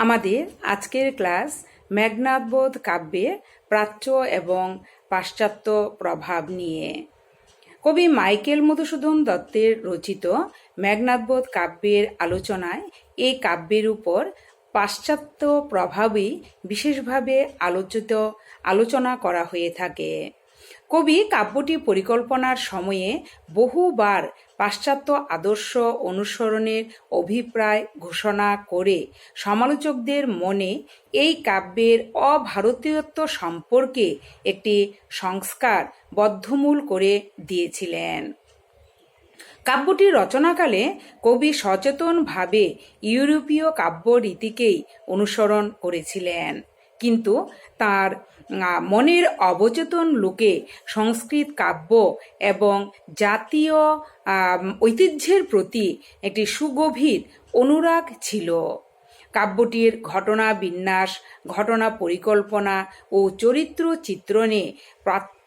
আমাদের আজকের ক্লাস মেঘনাদবোধ কাব্যে প্রাচ্য এবং পাশ্চাত্য প্রভাব নিয়ে। কবি মাইকেল মধুসূদন দত্তের রচিত মেঘনাদবোধ কাব্যের আলোচনায় এই কাব্যের উপর পাশ্চাত্য প্রভাবই বিশেষভাবে আলোচিত, আলোচনা করা হয়ে থাকে। কবি কাব্যটি পরিকল্পনার সময়ে বহুবার পাশ্চাত্য আদর্শ অনুসরণের অভিপ্রায় ঘোষণা করে সমালোচকদের মনে এই কাব্যের অভারতীয়ত্ব সম্পর্কে একটি সংস্কার বদ্ধমূল করে দিয়েছিলেন। কাব্যটি রচনাকালে কবি সচেতনভাবে ইউরোপীয় কাব্য রীতিকেই অনুসরণ করেছিলেন। কিন্তু তার মনের অবচেতন লোকে সংস্কৃত কাব্য এবং জাতীয় ঐতিহ্যের প্রতি একটি সুগভীর অনুরাগ ছিল। কাব্যটির ঘটনা বিন্যাস, ঘটনা পরিকল্পনা ও চরিত্র চিত্রণে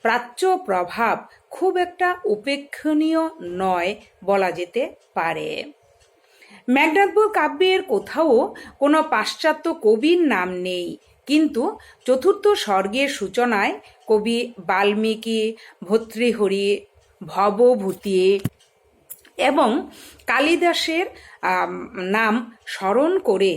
প্রাচ্য প্রভাব খুব একটা উপেক্ষণীয় নয় বলা যেতে পারে। ম্যাকডাকবোর কাব্যের কোথাও কোনো পাশ্চাত্য কবির নাম নেই। কিন্তু চতুর্থ স্বর্গের সূচনায় কবি বাল্মীকি, ভর্তৃহরি, ভবভূতি এবং কালিদাসের নাম স্মরণ করে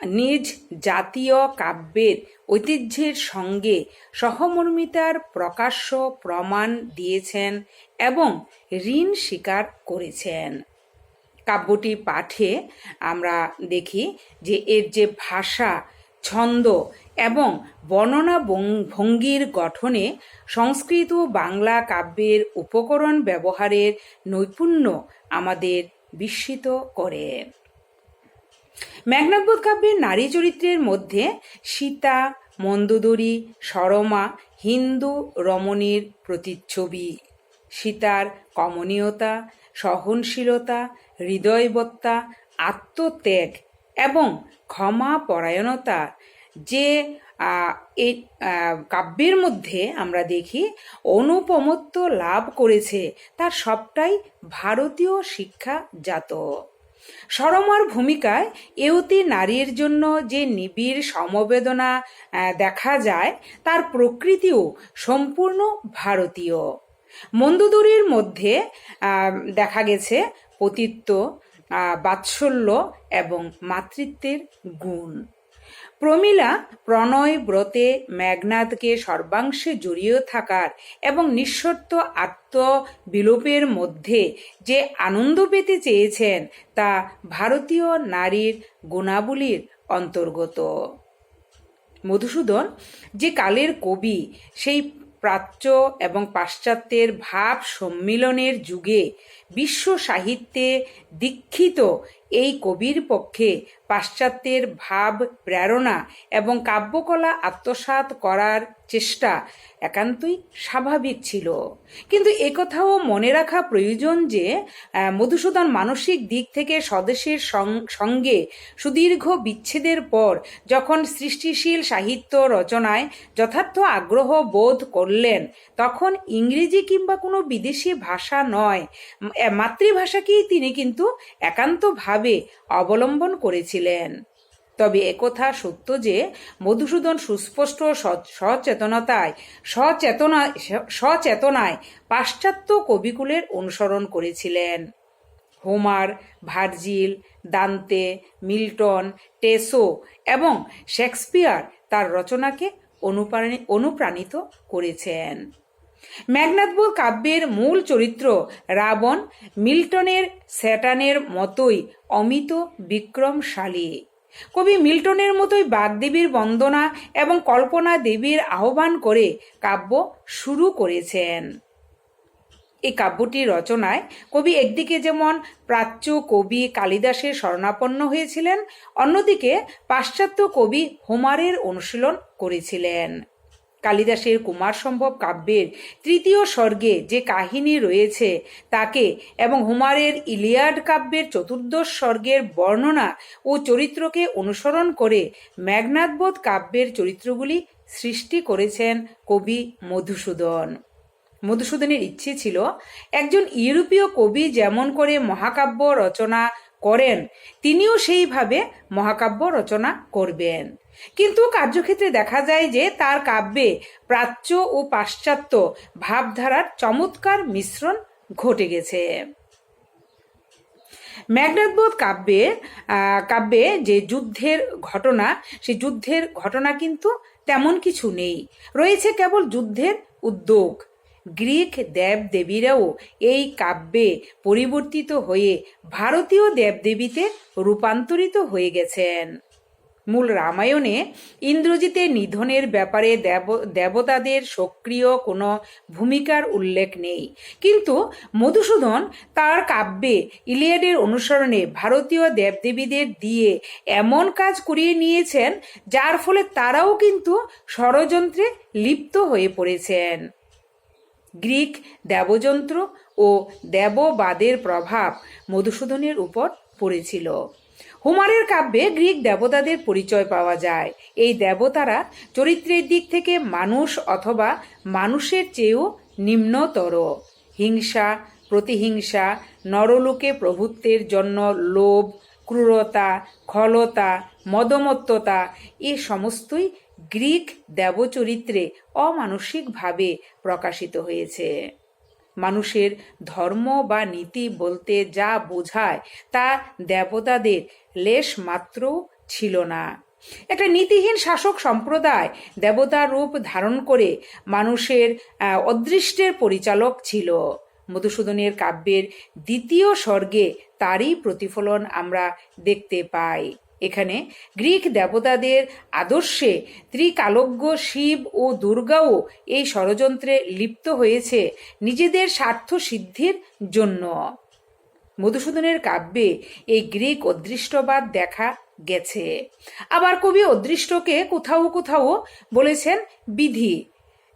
নিজ জাতীয় কাব্যের ঐতিহ্যের সঙ্গে সহমর্মিতার প্রকাশ্য প্রমাণ দিয়েছেন এবং ঋণ স্বীকার করেছেন। কাব্যটি পাঠে আমরা দেখি যে এর যে ভাষা ছন্দ এবং বর্ণনা ভঙ্গির গঠনে সংস্কৃত বাংলা কাব্যের উপকরণ ব্যবহারের নৈপুণ্য আমাদের বিস্মিত করে। মেঘনাদবোধ কাব্যের নারী চরিত্রের মধ্যে সীতা, মন্দোদরী, সরমা, হিন্দু রমণীর প্রতিচ্ছবি। সীতার কমনীয়তা, সহনশীলতা, হৃদয়বত্তা, আত্মত্যাগ এবং ক্ষমা পরায়ণতা, যে এই কাব্যের মধ্যে আমরা দেখি, অনুপমত্ব লাভ করেছে, তার সবটাই ভারতীয় শিক্ষাজাত সরমার ভূমিকায় এওতি নারীর জন্য যে নিবিড় সমবেদনা দেখা যায়, তার প্রকৃতিও সম্পূর্ণ ভারতীয়। মন্দুদুরির মধ্যে দেখা গেছে পতিত্ব বাৎসল্য এবং মাতৃত্বের গুণ। প্রমীলা প্রণয় ব্রতে মেঘনাথকে সর্বাংশে জড়িয়ে থাকার এবং নিঃশর্ত আত্মবিলোপের মধ্যে যে আনন্দ পেতে চেয়েছেন তা ভারতীয় নারীর গুণাবলীর অন্তর্গত। মধুসূদন যে কালের কবি, সেই প্রাচ্য এবং পাশ্চাত্যের ভাব সম্মিলনের যুগে বিশ্ব সাহিত্যে দীক্ষিত এই কবির পক্ষে পাশ্চাত্যের ভাব, প্রেরণা এবং কাব্যকলা আত্মসাৎ করার চেষ্টা একান্তই স্বাভাবিক ছিল। কিন্তু একথাও মনে রাখা প্রয়োজন যে মধুসূদন মানসিক দিক থেকে স্বদেশের সঙ্গে সুদীর্ঘ বিচ্ছেদের পর যখন সৃষ্টিশীল সাহিত্য রচনায় যথার্থ আগ্রহ বোধ করলেন, তখন ইংরেজি কিংবা কোনো বিদেশি ভাষা নয়। মাতৃভাষাকেই তিনি কিন্তু একান্তভাবে অবলম্বন করেছিলেন। তবে একথা সত্য যে, মধুসূদন সুস্পষ্ট সচেতনতায়, সচেতনা, সচেতনায় পাশ্চাত্য কবিকুলের অনুসরণ করেছিলেন। Homer, Virgil, Dante, Milton, Tasso এবং শেক্সপিয়ার তার রচনাকে অনুপ্রাণি, অনুপ্রাণিত করেছেন। ম্যাগনাথবোর কাব্যের মূল চরিত্র রাবণ, মিল্টনের স্যাটানের মতোই অমিত বিক্রমশালী। কবি মিল্টনের মতোই বাগদেবীর বন্দনা এবং কল্পনা দেবীর আহ্বান করে কাব্য শুরু করেছেন। এই কাব্যটি রচনায় কবি একদিকে যেমন প্রাচ্য কবি কালিদাসের শরণাপন্ন হয়েছিলেন, অন্যদিকে পাশ্চাত্য কবি হোমারের অনুশীলন করেছিলেন। কালিদাসের কুমার সম্ভব কাব্যের তৃতীয় স্বর্গে যে কাহিনী রয়েছে তাকে এবং হুমারের ইলিয়াড কাব্যের চতুর্দশ স্বর্গের বর্ণনা ও চরিত্রকে অনুসরণ করে মেঘনাদবোধ কাব্যের চরিত্রগুলি সৃষ্টি করেছেন কবি মধুসূদন। মধুসূদনের ইচ্ছে ছিল, একজন ইউরোপীয় কবি যেমন করে মহাকাব্য রচনা করেন, তিনিও সেইভাবে মহাকাব্য রচনা করবেন। কিন্তু কার্যক্ষেত্রে দেখা যায় যে তার কাব্যে প্রাচ্য ও পাশ্চাত্য ভাবধারার চমৎকার মিশ্রণ ঘটে গেছে। ম্যাগনাথবোধ কাব্যে কাব্যে যে যুদ্ধের ঘটনা সেই যুদ্ধের ঘটনা কিন্তু তেমন কিছু নেই। রয়েছে কেবল যুদ্ধের উদ্যোগ। গ্রিক দেব দেবীরাও এই কাব্যে পরিবর্তিত হয়ে ভারতীয় দেবদেবীতে রূপান্তরিত হয়ে গেছেন। মূল রামায়ণে ইন্দ্রজিতের নিধনের ব্যাপারে দেব, দেবতাদের সক্রিয় কোনো ভূমিকার উল্লেখ নেই। কিন্তু মধুসূদন তার কাব্যে ইলিয়াডের অনুসরণে ভারতীয় দেবদেবীদের দিয়ে এমন কাজ করিয়ে নিয়েছেন, যার ফলে তারাও কিন্তু ষড়যন্ত্রে লিপ্ত হয়ে পড়েছেন। গ্রিক দেবযন্ত্র ও দেববাদের প্রভাব মধুসূদনের উপর পড়েছিল। হুমারের কাব্যে গ্রিক দেবতাদের পরিচয় পাওয়া যায়। এই দেবতারা চরিত্রের দিক থেকে মানুষ অথবা মানুষের চেয়েও নিম্নতর। হিংসা, প্রতিহিংসা, নরলোকে প্রভুত্বের জন্য লোভ, ক্রূরতা খলতা মদমত্ততা, এ সমস্তই গ্রিক দেবচরিত্রে অমানসিকভাবে প্রকাশিত হয়েছে। মানুষের ধর্ম বা নীতি বলতে যা বোঝায় তা দেবতাদের লেশ মাত্র ছিল না। একটা নীতিহীন শাসক সম্প্রদায় দেবতার রূপ ধারণ করে মানুষের অদৃষ্টের পরিচালক ছিল। মধুসূদনের কাব্যের দ্বিতীয় স্বর্গে তারই প্রতিফলন আমরা দেখতে পাই। এখানে গ্রিক দেবতাদের আদর্শে ত্রিকালজ্ঞ শিব ও দুর্গাও এই ষড়যন্ত্রে লিপ্ত হয়েছে নিজেদের স্বার্থ সিদ্ধির জন্য। মধুসূদনের কাব্যে এই গ্রিক অদৃষ্টবাদ দেখা গেছে। আবার কবি অদৃষ্টকে কোথাও কোথাও বলেছেন বিধি,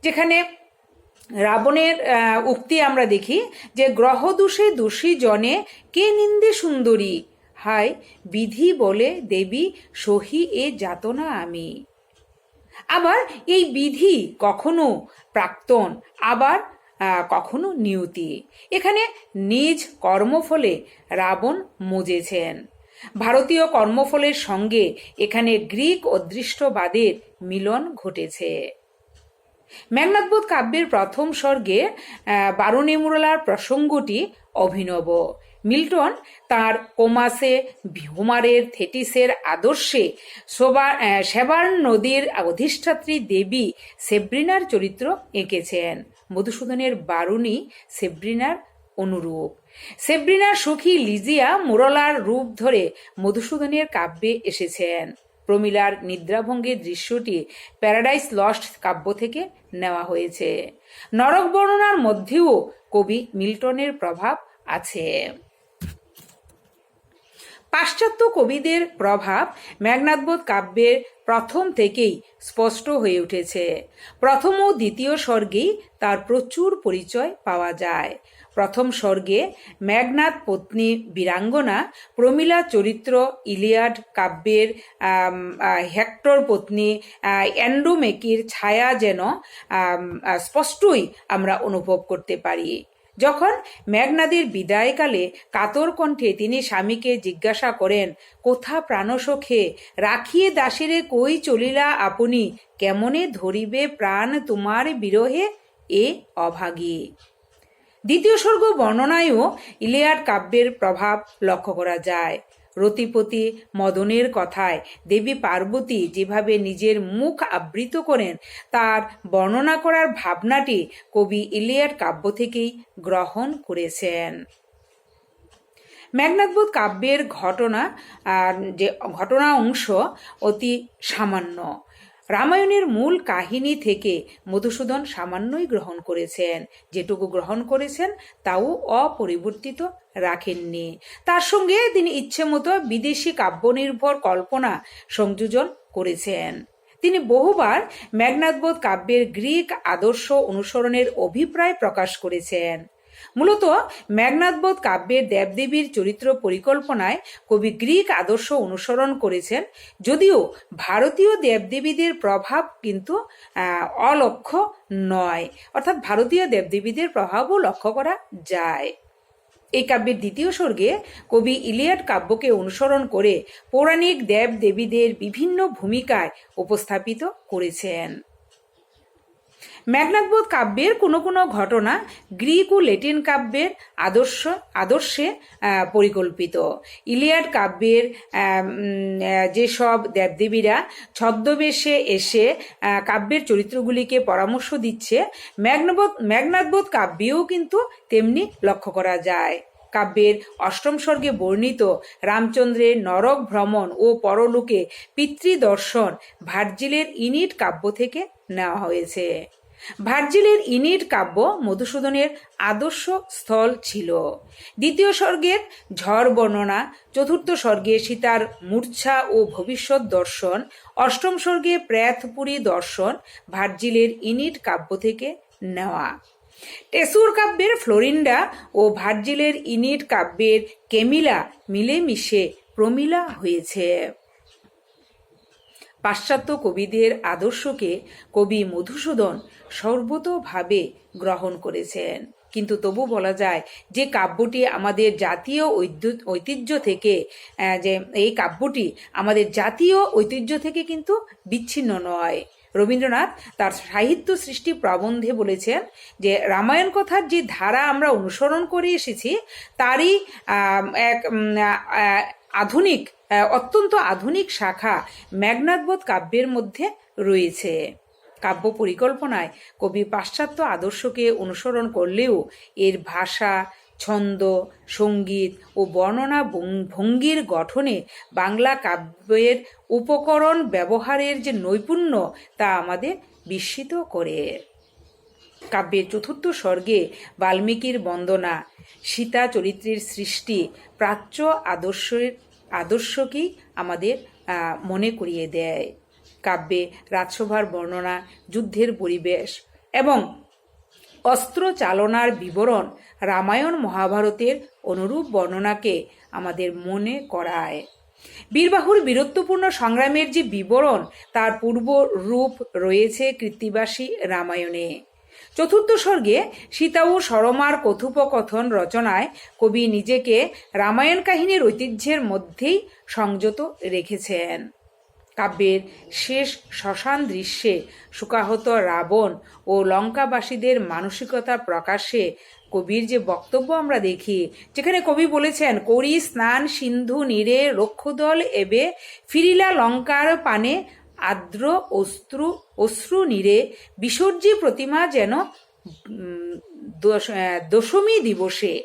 যেখানে রাবণের উক্তি আমরা দেখি যে গ্রহ দোষে দোষী জনে কে নিন্দে সুন্দরী হায় বিধি বলে দেবী, সহি এ যাতনা আমি। আবার এই বিধি কখনো প্রাক্তন, আবার কখনো নিয়তি। এখানে নিজ কর্মফলে রাবণ মজেছেন। ভারতীয় কর্মফলের সঙ্গে এখানে গ্রিক অদৃষ্টবাদের মিলন ঘটেছে। মেঘনাথবোধ কাব্যের প্রথম স্বর্গে বারুণেমুরলার প্রসঙ্গটি অভিনব। মিল্টন তার কোমাসে হুমারের থেটিসের আদর্শে সোবা সেবার নদীর অধিষ্ঠাত্রী দেবী সেব্রিনার চরিত্র এঁকেছেন। মধুসূদনের বারুণী সেব্রিনার অনুরূপ। সেব্রিনার সখী লিজিয়া মুরলার রূপ ধরে মধুসূদনের কাব্যে এসেছেন। প্রমিলার নিদ্রাভঙ্গের দৃশ্যটি প্যারাডাইস লস্ট কাব্য থেকে নেওয়া হয়েছে। নরক বর্ণনার মধ্যেও কবি মিল্টনের প্রভাব আছে। পাশ্চাত্য কবিদের প্রভাব মেঘনাথবোধ কাব্যের প্রথম থেকেই স্পষ্ট হয়ে উঠেছে। প্রথম ও দ্বিতীয় স্বর্গেই তার প্রচুর পরিচয় পাওয়া যায়। প্রথম স্বর্গে মেঘনাথ পত্নী বীরাঙ্গনা প্রমীলা চরিত্র ইলিয়াড কাব্যের হেক্টর পত্নী আহ, অ্যান্ড্রোমেকির ছায়া যেন স্পষ্টই আমরা অনুভব করতে পারি। যখন মেঘনাদির বিদায়কালে কাতর কণ্ঠে তিনি স্বামীকে জিজ্ঞাসা করেন, কোথা প্রাণসখে? রাখিয়ে দাসিরে কই চলিলা আপনি? কেমনে ধরিবে প্রাণ তোমার বিরহে? এ অভাগী। দ্বিতীয় স্বর্গ বর্ণনায়ও ইলিয়াড কাব্যের প্রভাব লক্ষ্য করা যায়। রতিপতি মদনের কথায় দেবী পার্বতী যেভাবে নিজের মুখ আবৃত করেন, তার বর্ণনা করার ভাবনাটি কবি ইলিয়ার কাব্য থেকেই গ্রহণ করেছেন। মেঘনাথবোধ কাব্যের ঘটনা যে ঘটনা অংশ অতি সামান্য। রামায়ণের মূল কাহিনী থেকে মধুসূদন সামান্যই গ্রহণ করেছেন। যেটুকু গ্রহণ করেছেন, তাও অপরিবর্তিত রাখেননি। তার সঙ্গে তিনি ইচ্ছে মতো বিদেশি কাব্যনির্ভর কল্পনা সংযোজন করেছেন। তিনি বহুবার মেঘনাথবোধ কাব্যের গ্রিক আদর্শ অনুসরণের অভিপ্রায় প্রকাশ করেছেন। মূলত মেঘনাথবোধ কাব্যের দেবদেবীর চরিত্র পরিকল্পনায় কবি গ্রিক আদর্শ অনুসরণ করেছেন, যদিও ভারতীয় দেবদেবীদের প্রভাব কিন্তু অলক্ষ্য নয়। অর্থাৎ ভারতীয় দেবদেবীদের প্রভাবও লক্ষ্য করা যায়। এই কাব্যের দ্বিতীয় স্বর্গে কবি ইলিয়াড কাব্যকে অনুসরণ করে পৌরাণিক দেব দেবীদের বিভিন্ন ভূমিকায় উপস্থাপিত করেছেন। মেঘনাথবোধ কাব্যের কোনো কোনো ঘটনা গ্রিক ও লেটিন কাব্যের আদর্শ, আদর্শে পরিকল্পিত। ইলিয়াড কাব্যের যেসব দেবদেবীরা ছদ্মবেশে এসে কাব্যের চরিত্রগুলিকে পরামর্শ দিচ্ছে মেঘনাবোধ মেঘনাথবোধ কাব্যেও কিন্তু তেমনি লক্ষ্য করা যায়। কাব্যের অষ্টম স্বর্গে বর্ণিত রামচন্দ্রের নরক ভ্রমণ ও পরলোকে পিতৃদর্শন ভার্জিলের ইনিট কাব্য থেকে নেওয়া হয়েছে। ভার্জিলের ইনিট কাব্য মধুসূদনের আদর্শ স্থল ছিল। দ্বিতীয় স্বর্গের ঝড় বর্ণনা, চতুর্থ স্বর্গে সীতার মূর্ছা ও ভবিষ্যৎ দর্শন, অষ্টম স্বর্গে প্রেতপুরী দর্শন ভার্জিলের ইনিট কাব্য থেকে নেওয়া। টেসুর কাব্যের ফ্লোরিন্ডা ও ভার্জিলের ইনিট কাব্যের কেমিলা মিলেমিশে প্রমিলা হয়েছে। পাশ্চাত্য কবিদের আদর্শকে কবি মধুসূদন সর্বতোভাবে গ্রহণ করেছেন। কিন্তু তবু বলা যায় যে কাব্যটি আমাদের জাতীয় ঐতিহ্য থেকে যে এই কাব্যটি আমাদের জাতীয় ঐতিহ্য থেকে কিন্তু বিচ্ছিন্ন নয়। রবীন্দ্রনাথ তার সাহিত্য সৃষ্টি প্রবন্ধে বলেছেন যে রামায়ণ কথার যে ধারা আমরা অনুসরণ করে এসেছি, তারই এক আধুনিক অত্যন্ত আধুনিক শাখা মেঘনাথবোধ কাব্যের মধ্যে রয়েছে। কাব্য পরিকল্পনায় কবি পাশ্চাত্য আদর্শকে অনুসরণ করলেও এর ভাষা, ছন্দ, সংগীত ও বর্ণনা ভঙ্গির গঠনে বাংলা কাব্যের উপকরণ ব্যবহারের যে নৈপুণ্য তা আমাদের বিস্মিত করে। কাব্যের চতুর্থ স্বর্গে বাল্মীকির বন্দনা। সীতা চরিত্রের সৃষ্টি প্রাচ্য আদর্শের আদর্শকেই আমাদের মনে করিয়ে দেয়। কাব্যে রাজসভার বর্ণনা, যুদ্ধের পরিবেশ এবং অস্ত্র চালনার বিবরণ রামায়ণ মহাভারতের অনুরূপ বর্ণনাকে আমাদের মনে করায়। বীরবাহুর বীরত্বপূর্ণ সংগ্রামের যে বিবরণ, তার পূর্ব রূপ রয়েছে কৃত্তিবাসী রামায়ণে। চতুর্থ স্বর্গে সীতা ও সরমার কথোপকথন রচনায় কবি নিজেকে রামায়ণ কাহিনীর ঐতিহ্যের মধ্যেই সংযত রেখেছেন। কাব্যের শেষ শ্মশান দৃশ্যে শোকাহত রাবণ ও লঙ্কাবাসীদের মানসিকতা প্রকাশে কবির যে বক্তব্য আমরা দেখি, যেখানে কবি বলেছেন, করি স্নান, সিন্ধু নীরে, রক্ষদল এবে, ফিরিলা লঙ্কার পানে আর্দ্র অশ্রু অশ্রু নীরে বিসর্জী প্রতিমা যেন দশ- দশমী দিবসে।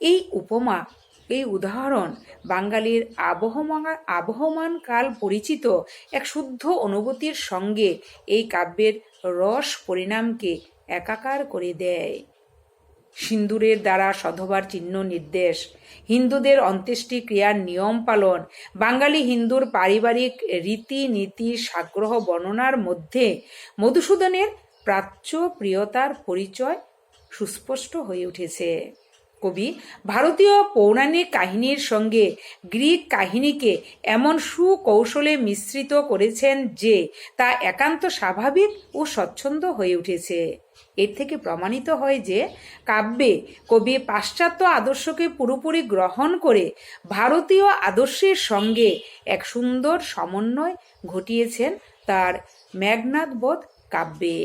এই উপমা, এই উদাহরণ বাঙালির আবহমান আবহমান কাল পরিচিত এক শুদ্ধ অনুভূতির সঙ্গে এই কাব্যের রস পরিণামকে একাকার করে দেয়। সিন্দুরের দ্বারা সধবার চিহ্ন নির্দেশ। হিন্দুদের অন্ত্যেষ্টি ক্রিয়ার নিয়ম পালন। বাঙালি হিন্দুর পারিবারিক রীতি নীতি সাগ্রহ বর্ণনার মধ্যে মধুসূদনের প্রাচ্য প্রিয়তার পরিচয় সুস্পষ্ট হয়ে উঠেছে। কবি, ভারতীয় পৌরাণিক কাহিনীর সঙ্গে গ্রিক কাহিনীকে এমন সুকৌশলে মিশ্রিত করেছেন যে তা একান্ত স্বাভাবিক ও স্বচ্ছন্দ হয়ে উঠেছে। এর থেকে প্রমাণিত হয় যে কাব্যে কবি পাশ্চাত্য আদর্শকে পুরোপুরি গ্রহণ করে ভারতীয় আদর্শের সঙ্গে এক সুন্দর সমন্বয় ঘটিয়েছেন তার মেঘনাথবোধ কাব্যে।